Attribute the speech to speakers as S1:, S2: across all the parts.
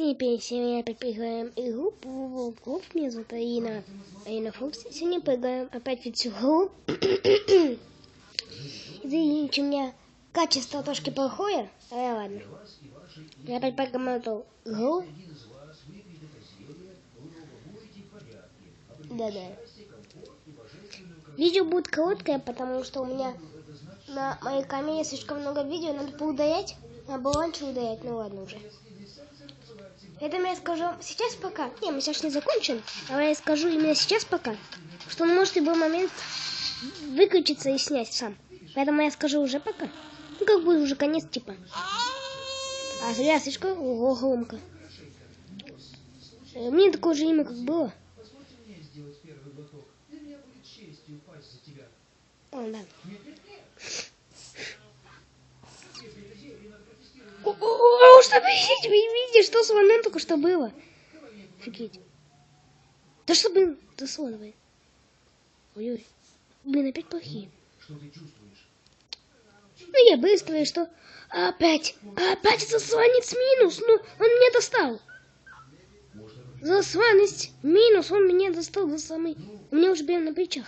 S1: Сегодня сегодня опять поиграем игру по волков. Меня зовут Аина. Аина Фокс. Сегодня поиграем опять в эту игру. Извините, у меня качество трошки плохое. А ладно. Я опять эту игру. Да-да. Видео будет короткое, потому что у меня на моей камере слишком много видео. Надо поудалять. Надо было раньше удалять. Ну ладно уже. Поэтому я скажу сейчас пока. Не, мы сейчас не закончим. А я скажу именно сейчас пока. Что он может в любой момент выключиться и снять сам. Поэтому я скажу уже пока. Ну как будет уже конец типа. А зря слишком ого, громко. Э, Мне такое же имя как было. О, да. О, о, о, что видите, вы видите, что с вами только что было? Офигеть. Да что, блин, да слон, блин. Ой-ой. Блин, опять плохие. Ну, я быстрый, что... Опять, опять засланец минус, ну, он меня достал. Засланец минус, он меня достал за самый... У меня уже прям на плечах.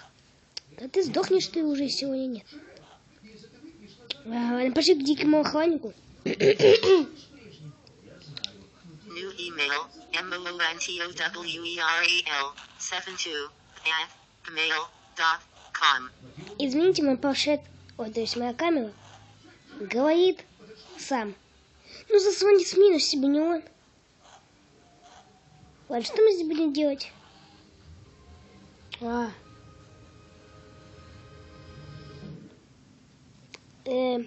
S1: Да ты сдохнешь ты уже сегодня нет. А, пошли к дикому охраннику.
S2: New email, M-O-O-N-T-O-W-E-R-E-L, 72, at mail.com.
S1: Извините, мой планшет, ой, то есть моя камера, говорит сам. Ну, заслонить минус себе не он. Ладно, что мы здесь будем делать? А. Э,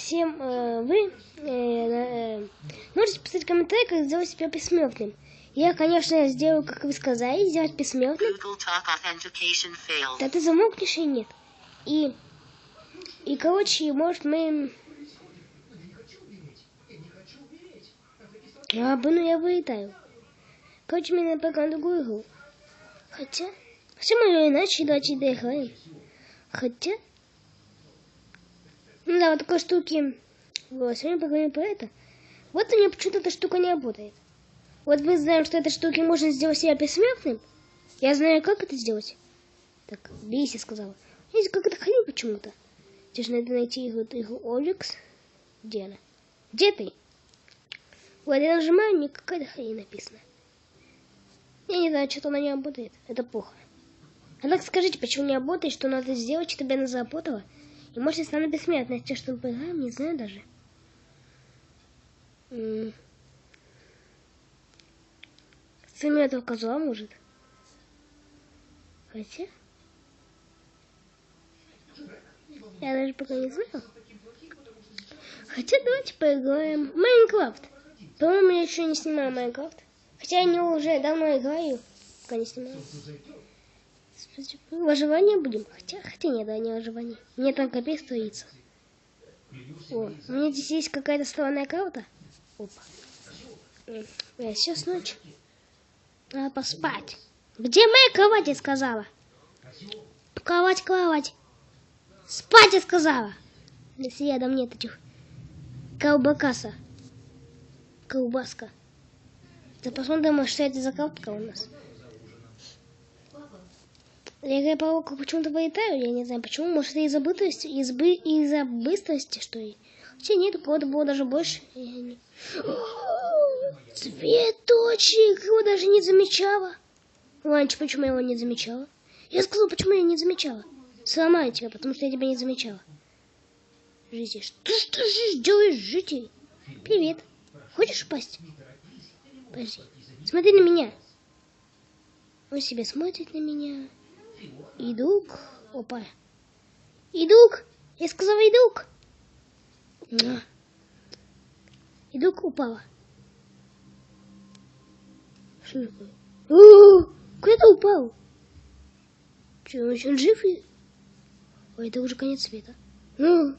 S1: всем э, вы э, э, можете писать комментарий, как сделать себя бессмертным. Я, конечно, сделаю, как вы сказали, сделать бессмертным. Да ты замолкнешь и нет. И, и короче, может мы... А, ну я вылетаю. Короче, мне пока на другую игру. Хотя... Все мы иначе давайте доиграем. Хотя... Ну да, вот такой штуки... Вот, сегодня поговорим про это. Вот у меня почему-то эта штука не работает. Вот мы знаем, что этой штуки можно сделать себя бессмертным. Я знаю, как это сделать. Так, Биси сказала. Здесь как-то хрень почему-то. Тебе же надо найти игру, игру Оликс. Где она? Где ты? Вот я нажимаю, мне какая-то хрень написана. Я не знаю, что-то она не работает. Это плохо. А так скажите, почему не работает, что надо сделать, чтобы она заработала? И может, если она бессмертная, те, что мы поиграем, не знаю даже. М. С этого козла может. Хотя... Я даже пока не знаю. Хотя давайте поиграем Майнкрафт. По-моему, я еще не снимаю Майнкрафт. Хотя я не уже давно играю, пока не снимаю. Выживание будем? Хотя, хотя нет, да, не выживание. Мне там капец стоится. О, у меня здесь есть какая-то странная карта. Опа. Э, сейчас ночь. Надо поспать. Где моя кровать, я сказала? Кровать, кровать. Спать, я сказала. Если рядом нет этих колбакаса. Колбаска. Да посмотрим, что это за коробка у нас. Я паука почему-то вылетаю, я не знаю почему. Может, это из-за быстрости, из из-за быстрости, что ли? Хотя нет, кого-то было даже больше. Не... Цветочек, его даже не замечала. Ланч, почему я его не замечала? Я сказала, почему я не замечала. Сломаю тебя, потому что я тебя не замечала. Житель, что, что же делаешь, житель? Привет. Хочешь упасть? Подожди. Смотри на меня. Он себе смотрит на меня. Идук. Опа. Идук. Я сказала идук. Идук упала. Что такое? О, куда ты упал? Че, он еще жив? Ой, это уже конец света. Ну.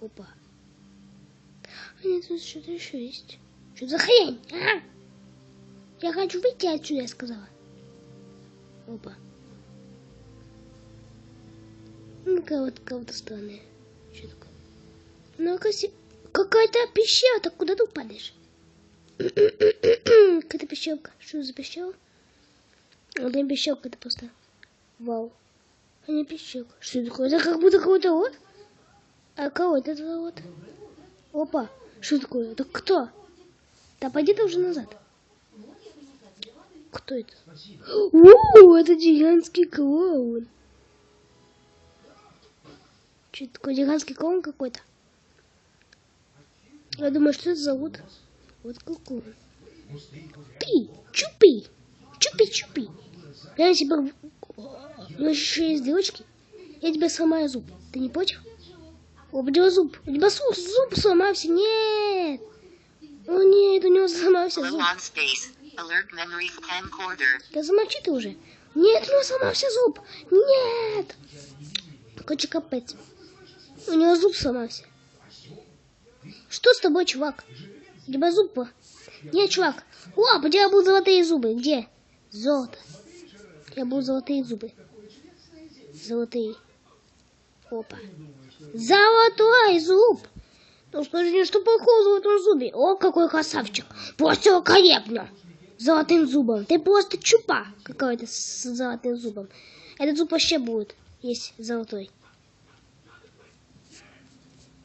S1: Опа. А нет, тут что-то еще есть. Что за хрень? А? Я хочу выйти отсюда, я сказала. Опа. Ну, кого-то, кого-то странное. Что такое? Ну, оказывается, какая-то пещера, так куда ты падаешь? Какая-то пищалка. Что за пищалка? Это не пищалка, это просто вау. А не пищалка. Что это такое? Это как будто какой-то вот. А кого это вот? Опа. Что такое? Это кто? Да пойди ты уже назад. Кто это? О, это гигантский клоун. Что это такое? Гигантский клоун какой-то? Я думаю, что это зовут? Вот клоун. Ты, чупи, чупи-чупи. Я тебя... У нас еще есть девочки. Я тебе сломаю зуб. Ты не против? О, у зуб. У тебя зуб, зуб сломался. Нет. О, нет, у него сломался зуб. Да замолчи ты уже. Нет, у него сломался зуб. Нет. Короче, капец. У него зуб сломался. Что с тобой, чувак? У тебя зуб по- Нет, чувак. О, у тебя будут золотые зубы. Где? Золото. У тебя будут золотые зубы. Золотые. Опа. Золотой зуб. Ну скажи, что плохого в золотом зубе? О, какой красавчик. Просто великолепно. Золотым зубом. Ты просто чупа какой-то с золотым зубом. Этот зуб вообще будет есть золотой.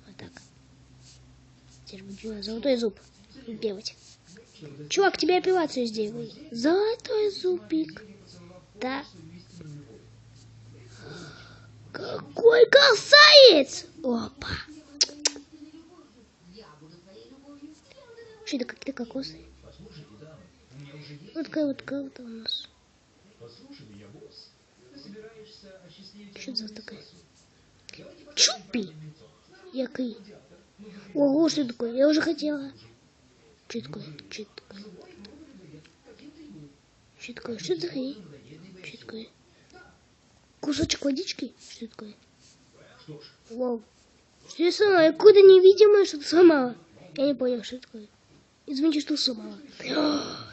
S1: Вот так. Теперь буду золотой зуб делать. Чувак, тебе операцию сделай. Золотой зубик. Да. Какой красавец! Опа. Что это какие-то кокосы? Вот такая вот карта у нас. Что это за такая? Чупи! Який. Ого, что такое? Я уже хотела. Что такое? Что такое? Что такое? Что такое? Что такое? Кусочек водички? Что такое? Вау. Что я сломала? Какое-то невидимое что-то сломала. Я не понял, что такое. Извините, что сломала.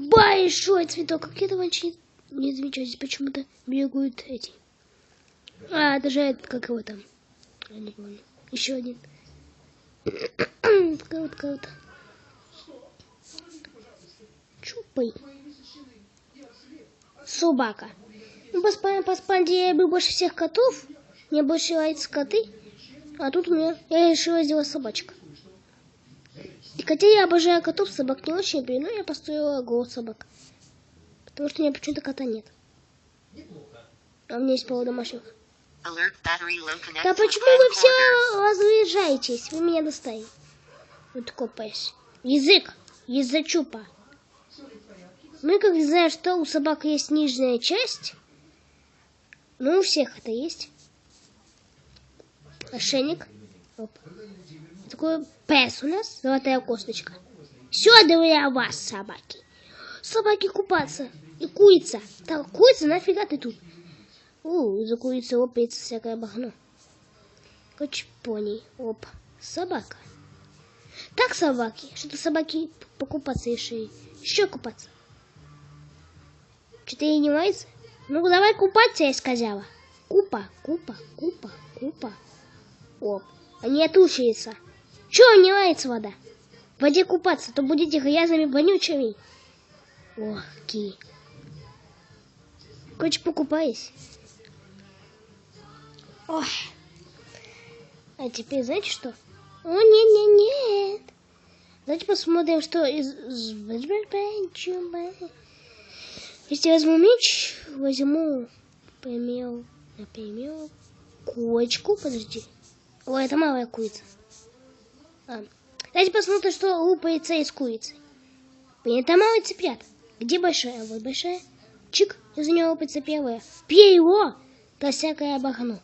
S1: Большой цветок. Как я это раньше не, не замечаю. Здесь почему-то бегают эти. А, это же этот, как его там. Я не помню. Еще один. Вот карта. Чупай. Собака. Ну, по, спа- по спанде я люблю больше всех котов. Мне больше нравятся коты. А тут у меня... Я решила сделать собачка. И хотя я обожаю котов, собак не очень люблю, но я построила голод собак. Потому что у меня почему-то кота нет. А у меня есть пол домашних. Да почему вы все разъезжаетесь? Вы меня достали. Вот копаясь. Язык. Язычупа. Мы как знаем, что у собак есть нижняя часть. Ну, у всех это есть. Ошейник. Оп. Такой пес у нас. Золотая косточка. Все для вас, собаки. Собаки купаться. И курица. Так, курица, нафига ты тут? У, за курицей лопается всякое багно. Короче, пони. Оп. Собака. Так, собаки. Что-то собаки покупаться еще. Еще купаться. Что-то ей не нравится? Ну, давай купаться, я сказала. Купа, купа, купа, купа. Оп. Они отучаются. Чего не нравится вода? В воде купаться, то будете грязными, вонючими. Ох, ки. Короче, покупаюсь. Ой. А теперь знаете что? О, нет, нет, нет. Давайте посмотрим, что из... Если возьму меч, возьму, например, например, курочку, подожди. Ой, это малая курица. А. Давайте посмотрим, что лупается из курицы. Блин, это малый цыплят. Где большая? Вот большая. Чик, из нее лупается первая. Пей его! Всякое обогну.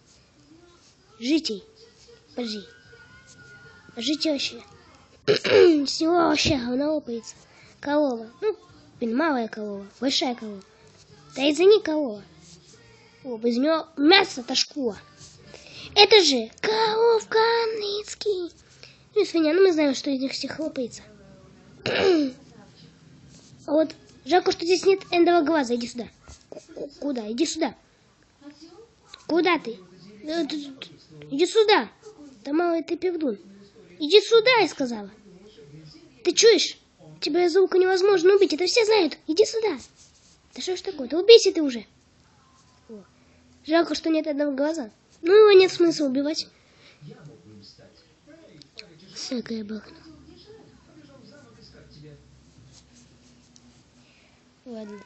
S1: Житей. Подожди. Житей вообще. С него вообще говно лопается. Корова. Ну, блин, малая корова. Большая корова. Да из-за не корова. О, из нее мясо-то шкура. Это же коровка Ницкий. Ну, свинья, ну мы знаем, что из них всех лопается. а вот жалко, что здесь нет эндового глаза. Иди сюда. Ку- Куда? Иди сюда. Куда ты? Э, Иди сюда. Да малый ты пердун. Иди сюда, я сказала. Ты чуешь? Тебя звука невозможно убить, это все знают. Иди сюда. Да что ж такое? Да убейся ты уже. Жалко, что нет одного глаза. Ну, его нет смысла убивать. Всякое бахну. Ладно.